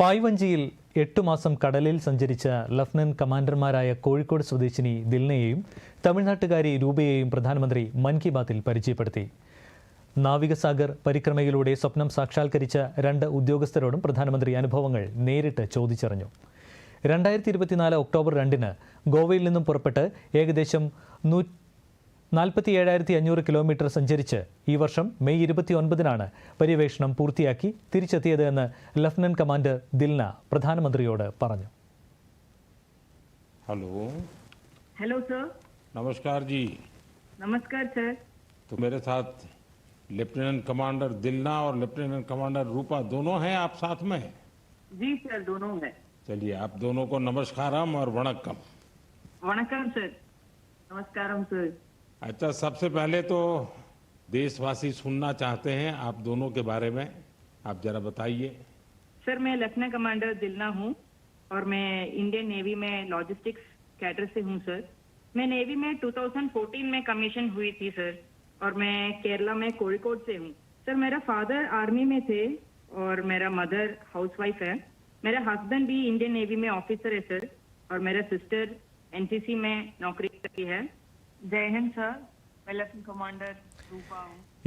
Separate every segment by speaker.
Speaker 1: പായ്വഞ്ചിയിൽ എട്ട് മാസം കടലിൽ സഞ്ചരിച്ച ലഫ്റ്റനന്റ് കമാൻഡർമാരായ കോഴിക്കോട് സ്വദേശിനി ദിൽനയെയും തമിഴ്നാട്ടുകാരി രൂപയെയും പ്രധാനമന്ത്രി മൻ കി ബാത്തിൽ പരിചയപ്പെടുത്തി നാവികസാഗർ പരിക്രമയിലൂടെ സ്വപ്നം സാക്ഷാത്കരിച്ച രണ്ട് ഉദ്യോഗസ്ഥരോടും പ്രധാനമന്ത്രി അനുഭവങ്ങൾ നേരിട്ട് ചോദിച്ചറിഞ്ഞു രണ്ടായിരത്തി ഇരുപത്തിനാല് ഒക്ടോബർ രണ്ടിന് ഗോവയിൽ നിന്നും പുറപ്പെട്ട് ഏകദേശം നൂറ്റി 47500 किलोमीटर സഞ്ചరించి ఈ వర్షం మే 29 నానా పరివేక్షణం పూర్తి యాకి తిరిచేత ఎదున లఫ్నన్ కమాండర్ దిల్నా ప్రధానమంత్రి యోడ పర్ణో
Speaker 2: హలో
Speaker 3: హలో సర్
Speaker 2: నమస్కార్ జీ
Speaker 3: నమస్కార్ సర్
Speaker 2: తో మేరే సాత్ లెఫ్టినెంట్ కమాండర్ దిల్నా ఔర్ లెఫ్టినెంట్ కమాండర్ రూపా దోనో హై ఆప్ సాత్ మే
Speaker 3: జీ సర్ దోనో హై
Speaker 2: చలియే ఆప్ దోనో కో నమస్కారం ఔర్ వనకమ్
Speaker 3: వనకమ్ సర్ నమస్కారం సర్
Speaker 2: अच्छा सबसे पहले तो देशवासी सुनना चाहते हैं आप दोनों के बारे में आप जरा बताइए
Speaker 3: सर मैं लेफ्टिनेंट कमांडर दिलना हूँ और मैं इंडियन नेवी में लॉजिस्टिक्स कैडर से हूँ सर मैं नेवी में 2014 में कमीशन हुई थी सर और मैं केरला में कोഴിക്കോട് से हूँ सर मेरा फादर आर्मी में थे और मेरा मदर हाउसवाइफ है मेरा हस्बैंड भी इंडियन नेवी में ऑफिसर है सर और मेरा सिस्टर एनसीसी में नौकरी करती है കമാൻഡർ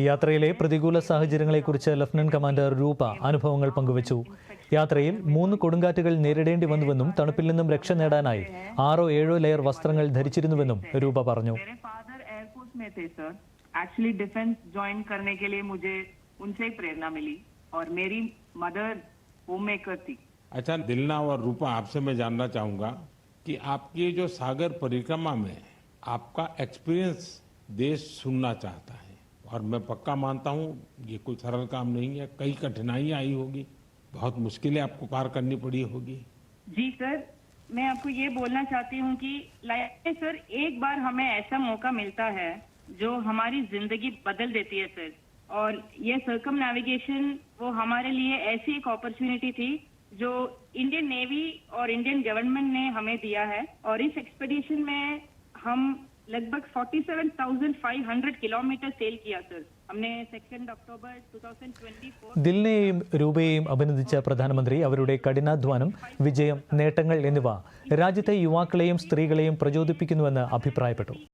Speaker 1: യാത്രയിലെ പ്രതികൂല സാഹചര്യങ്ങളെക്കുറിച്ച് ലഫ്റ്റനന്റ് കമാൻഡർ രൂപ അനുഭവങ്ങൾ പങ്കുവച്ചു യാത്രയിൽ മൂന്ന് കൊടുങ്കാറ്റുകൾ നേരിടേണ്ടി വന്നുവെന്നും തണുപ്പിൽ നിന്നും രക്ഷ നേടാനായി ആറോ ഏഴോ ലെയർ വസ്ത്രങ്ങൾ ധരിച്ചിരുന്നുവെന്നും രൂപ പറഞ്ഞു
Speaker 3: एक्चुअली डिफेंस ज्वाइन करने के लिए मुझे उनसे
Speaker 2: आपका एक्सपीरियंस देश सुनना चाहता है और मैं पक्का मानता हूँ ये कोई सरल काम नहीं है कई कठिनाइयां आई होगी बहुत मुश्किलें आपको पार करनी पड़ी होगी
Speaker 3: जी सर मैं आपको ये बोलना चाहती हूँ कि लाइफ में सर एक बार हमें ऐसा मौका मिलता है जो हमारी जिंदगी बदल देती है सर और ये सरकम नेविगेशन वो हमारे लिए ऐसी एक अपॉर्चुनिटी थी जो इंडियन नेवी और इंडियन गवर्नमेंट ने हमें दिया है और इस एक्सपेडिशन में हम लगभग 47,500 किलोमीटर सेल किया सर हमने सेकेंड अक्टूबर 2024
Speaker 1: ദില്ലിനെയും രൂപയെയും അഭിനന്ദിച്ച പ്രധാനമന്ത്രി അവരുടെ കഠിനാധ്വാനം വിജയം നേട്ടങ്ങൾ എന്നിവ രാജ്യത്തെ യുവാക്കളെയും സ്ത്രീകളെയും പ്രചോദിപ്പിക്കുന്നുവെന്ന് അഭിപ്രായപ്പെട്ടു